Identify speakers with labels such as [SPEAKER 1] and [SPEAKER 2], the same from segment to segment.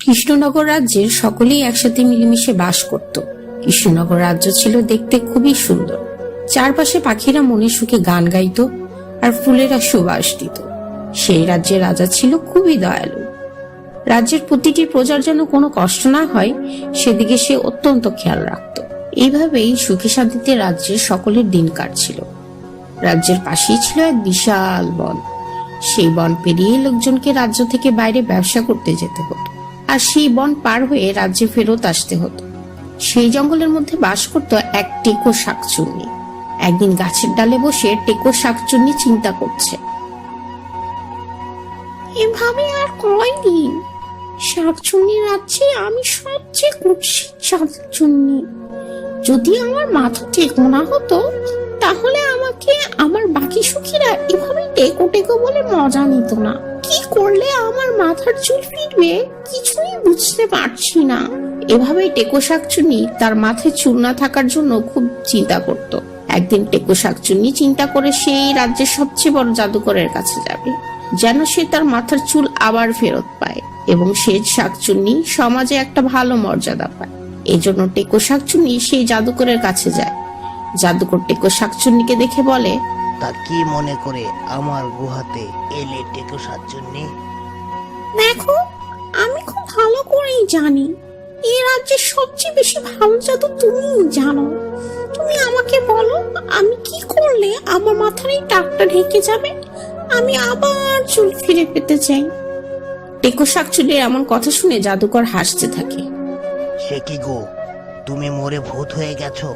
[SPEAKER 1] কৃষ্ণনগর রাজ্যের সকলেই একসাথে মিলেমিশে বাস করত। কৃষ্ণনগর রাজ্য ছিল দেখতে খুবই সুন্দর। চারপাশে পাখিরা মনে সুখে গান গাইত আর ফুলেরা সুবাস দিত। সেই রাজ্যের রাজা ছিল খুবই দয়ালু। রাজ্যের প্রতিটি প্রজার যেন কোনো কষ্ট না হয়, সেদিকে সে অত্যন্ত খেয়াল রাখত। এইভাবেই সুখে শান্তিতে রাজ্যের সকলের দিন কাটছিল। রাজ্যের পাশেই ছিল এক বিশাল বন। সেই বন পেরিয়ে লোকজনকে রাজ্য থেকে বাইরে ব্যবসা করতে যেতে হতো। আর সেই বন পার হয়ে রাজ্যে ফেরত আসতে হতো। সেই জঙ্গলের মধ্যে বাস করত এক টেকো শাকচুন্নি। একদিন গাছের ডালে বসে টেকো শাকচুন্নি চিন্তা করছে। এভাবে আর কয়দিন? শাকচুন্নি রাজ্যে আমি সবচেয়ে কুৎসিত শাকচুন্নি। যদি আমার মাথা টেকো না হতো, তাহলে টেকো টেকো বলে মজা নিত না। কি করলে আমার মাথার চুল ফিরবে কিছুই বুঝতে পারছি না। এভাবেই টেকো শাকচুন্নি তার মাথায় চুল না থাকার জন্য খুব চিন্তা করত। একদিন টেকো শাকচুন্নি চিন্তা করে সেই রাজ্যের সবচেয়ে বড় জাদুকরের কাছে যাবে, যেন সে তার মাথার চুল আবার ফেরত পায় এবং সে শাকচুন্নি সমাজে একটা ভালো মর্যাদা পায়। এজন্য টেকো শাকচুন্নি সেই জাদুকরের কাছে যায়। জাদুকর টেকো শাকচুন্নিকে দেখে বলে
[SPEAKER 2] তা কি মনে করে আমার গুহাতে এলে টেকো সাতজন্যে
[SPEAKER 1] দেখো আমি খুব ভালো করেই জানি। এই রাজ্যের সবচেয়ে বেশি ভালো জাদু তুমিই জানো। তুমি আমাকে বলো আমি কি করলে আমার মাথার এই টাকটা ঢেকে যাবে? আমি আবার চুল ফিরে পেতে চাই। টেকো শাকচুলির এমন কথা শুনে জাদুকর হাসতে থাকে।
[SPEAKER 2] সে কি গো? তুমি মরে ভূত হয়ে গেছো?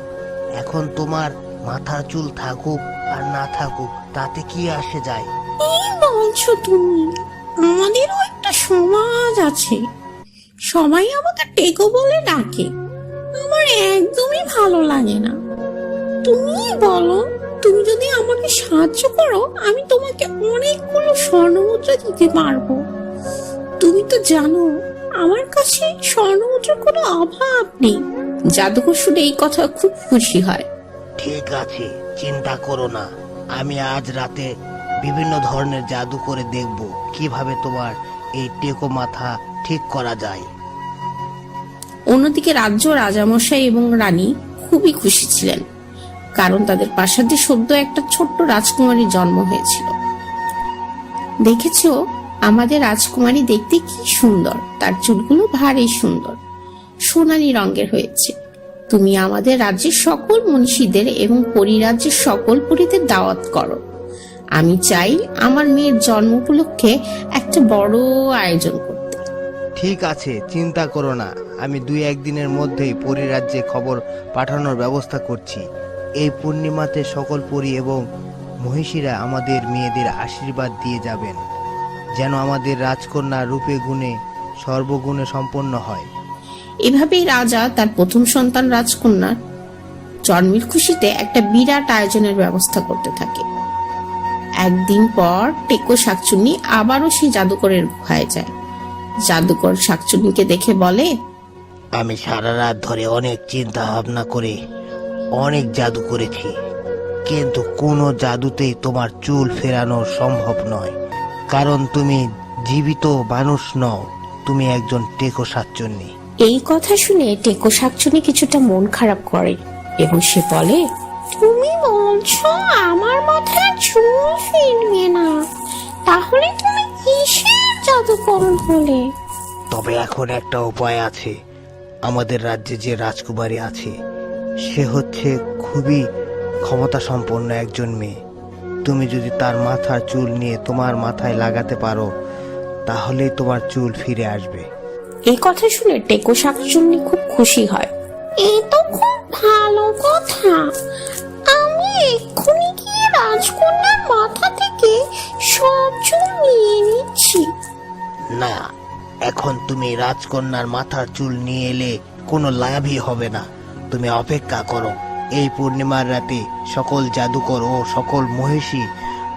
[SPEAKER 2] এখন তোমার মাথার চুল থাকুক আর না থাকুক তাতে কি আসে যায়?
[SPEAKER 1] কি বলছো তুমি। আমাদেরও একটা সমাজ আছে। সবাই আমাকে টেকো বলে ডাকে। আমার একদমই ভালো লাগে না। তুমি বলো তুমি যদি আমাকে সাহায্য করো আমি তোমাকে অনেকগুলো স্বর্ণমুদ্রা দিতে পারব। তুমি তো জানো আমার কাছে স্বর্ণমুদ্রার কোনো অভাব নেই। জাদুকর শুনে এই কথা খুব খুশি হয়।
[SPEAKER 2] ঠিক আছে। চিন্তা করো না। আমি আজ রাতে বিভিন্ন ধরনের জাদু করে দেখব কীভাবে তোমার এই টেকো মাথা ঠিক করা যায়।
[SPEAKER 1] অন্যদিকে রাজ্য রাজামশাই এবং রানী খুবই খুশি ছিলেন, কারণ তাদের প্রাসাদে সদ্য একটা ছোট্ট রাজকুমারীর জন্ম হয়েছিল। দেখেছ, আমাদের রাজকুমারী দেখতে কি সুন্দর, তার চুলগুলো ভারী সুন্দর, সোনালী রঙের হয়েছে। তুমি আমাদের রাজ্যের সকল মনীষীদের এবং পরিরাজ্যের সকল পরীদের দাওয়াত করো। আমি চাই আমার মেয়ের জন্ম উপলক্ষে একটা বড় আয়োজন করতে।
[SPEAKER 3] ঠিক আছে, চিন্তা করো না। আমি দুই একদিনের মধ্যেই পরিরাজ্যে খবর পাঠানোর ব্যবস্থা করছি। এই পূর্ণিমাতে সকল পরি এবং মহিষীরা আমাদের মেয়েদের আশীর্বাদ দিয়ে যাবেন, যেন আমাদের রাজকন্যা রূপে গুণে সর্বগুণে সম্পন্ন হয়।
[SPEAKER 1] এভাবেই রাজা তার প্রথম সন্তান রাজকন্যার জন্মের খুশিতে একটা বিরাট আয়োজনের ব্যবস্থা করতে থাকে। একদিন পর টেকো শাকচুন্নি আবারও সেই জাদুকরের গুহায় যায়। জাদুকর শাকচুন্নিকে দেখে বলে,
[SPEAKER 2] আমি সারা রাত ধরে অনেক চিন্তা ভাবনা করে অনেক জাদু করেছি, কিন্তু কোনো জাদুতেই তোমার চুল ফেরানো সম্ভব নয়, কারণ তুমি জীবিত মানুষ নও, তুমি একজন টেকো সাতচন্নি
[SPEAKER 1] এই কথা শুনে টেকো শাকচুন্নি কিছুটা মন খারাপ করে এবং সে বলে, তুমি বলছো আমার মাথায় চুল ফিরবে না। তাহলে তুমি কিসের জাদুকরণ হলে?
[SPEAKER 2] তবে এখন একটা উপায় আছে। আমাদের রাজ্যে যে রাজকুমারী আছে,
[SPEAKER 3] সে হচ্ছে খুবই ক্ষমতা সম্পন্ন একজন মেয়ে। তুমি যদি তার মাথার চুল নিয়ে তোমার মাথায় লাগাতে পারো, তাহলেই তোমার চুল ফিরে আসবে।
[SPEAKER 1] এই কথা শুনে টেকো শাকচুন্নি খুব খুশি হয়। এ তো খুব ভালো কথা। আমি এক্ষুনি গিয়ে রাজকন্যার মাথা থেকে সব চুল নিয়ে নিচ্ছি।
[SPEAKER 2] না এখন তুমি রাজকন্যার মাথার চুল নিয়ে এলে কোনো লাভই হবে না। তুমি অপেক্ষা করো
[SPEAKER 3] এই পূর্ণিমার রাতে সকল জাদুকর ও সকল মহিষী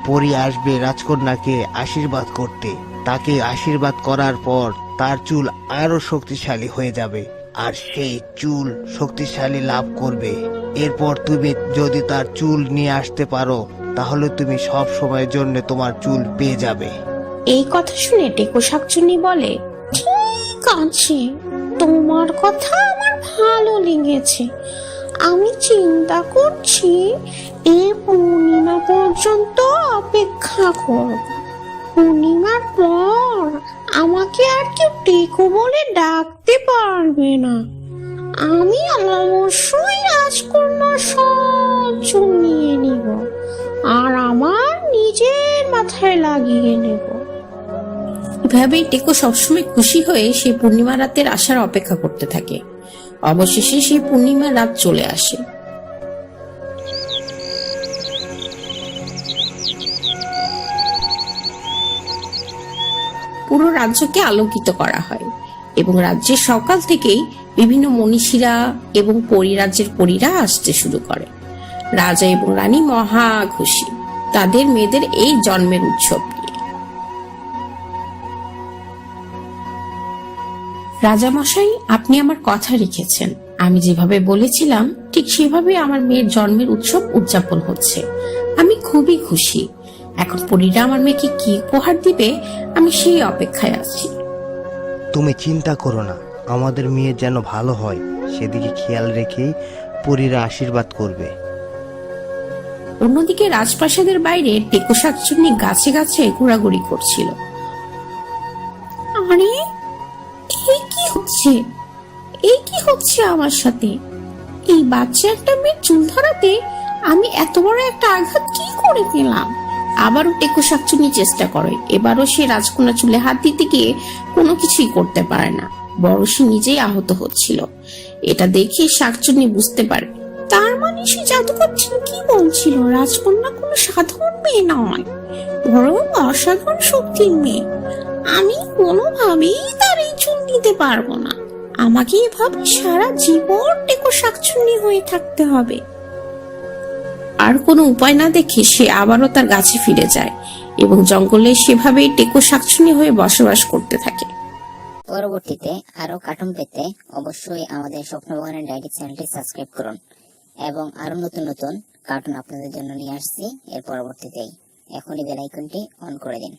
[SPEAKER 3] পরি আসবে রাজকন্যাকে আশীর্বাদ করতে। তাকে আশীর্বাদ করার পর তার চুল আরও শক্তিশালী হয়ে যাবে, আর সেই চুল শক্তিশালী লাভ করবে। এরপর তুমি যদি তার চুল নিয়ে আসতে পারো, তাহলে তুমি সব সময়ের জন্য তোমার চুল পেয়ে যাবে।
[SPEAKER 1] এই কথা শুনে টেকো শাকচুন্নি বলে, ঠিক আছে, তোমার কথা আমার ভালো লেগেছে। আমি চিন্তা করছি এই পূর্ণিমা পর্যন্ত অপেক্ষা করব। পূর্ণিমার পর আমাকে আর কেউ টেকো বলে ডাকতে পারবে না। আমি অবশ্যই রাজকন্যা সব নিয়ে নিব আর আমার নিজের মাথায় লাগিয়ে নেব।
[SPEAKER 4] এভাবেই টেকো সবসময় খুশি হয়ে সেই পূর্ণিমা রাতের আসার অপেক্ষা করতে থাকে। অবশেষে সেই পূর্ণিমা রাত চলে আসে। পুরো রাজ্যকে আলোকিত করা হয় এবং রাজ্যের সকাল থেকেই বিভিন্ন মনীষীরা এবং পরিরাজ্যের পরীরা আসতে শুরু করে। রাজা এবং রানী মহা খুশি, তাদের মেয়েদের এই জন্মের উৎসব নিয়ে। রাজামশাই, আপনি আমার কথা রেখেছেন। আমি যেভাবে বলেছিলাম, ঠিক সেভাবে আমার মেয়ের জন্মের উৎসব উদযাপন হচ্ছে। আমি খুবই খুশি। এখন পরীরা আমার মেয়েকে কি উপহার দিবে? আমি সেই অপেক্ষায় আছি।
[SPEAKER 3] তুমি চিন্তা করো না আমাদের মেয়ে যেন ভালো হয় সেদিকে খেয়াল রেখেই পরীরা আশীর্বাদ করবে।
[SPEAKER 4] অন্যদিকে রাজপ্রাসাদের বাইরে টেকো শাকচুন্নি গাছে গাছে ঘোরাঘুরি করছিল।
[SPEAKER 1] আরে এই কি হচ্ছে? এই কি হচ্ছে আমার সাথে? এই বাচ্চা একটা মেয়ের চুল ধরাতে আমি এত বড় একটা আঘাত কি করে পেলাম?
[SPEAKER 4] আবারও টেকো শাকচুন্নি চেষ্টা করে। এবারও সে রাজকন্যা চুলে হাত দিতে গিয়ে কোনো কিছুই করতে পারে না। বড় সে নিজেই আহত হচ্ছিল। এটা দেখে শাকচুন্নি বুঝতে পারে।
[SPEAKER 1] তার মানে সে জাদুকর ঠিকই বলছিল? রাজকন্যা কোনো সাধারণ মেয়ে নয়, বরং অসাধারণ শক্তির মেয়ে। আমি কোনোভাবেই তার এই চুল নিতে পারব না। আমাকে এভাবে সারা জীবন টেকো শাকচুন্নি হয়ে থাকতে হবে।
[SPEAKER 4] আর কোনো উপায় না দেখে সে আবারও তার গাছে ফিরে যায় এবং জঙ্গলে সেভাবেই টেকো শাকচুনি হয়ে বসবাস করতে থাকে।
[SPEAKER 5] পরবর্তীতে আরও কার্টুন পেতে অবশ্যই আমাদের স্বপ্নবাগানের ডায়েরি চ্যানেলটি সাবস্ক্রাইব করুন এবং আরও নতুন নতুন কার্টুন আপনাদের জন্য নিয়ে আসছি। এর পরবর্তীতেই এখনই বেল আইকনটি অন করে দিন।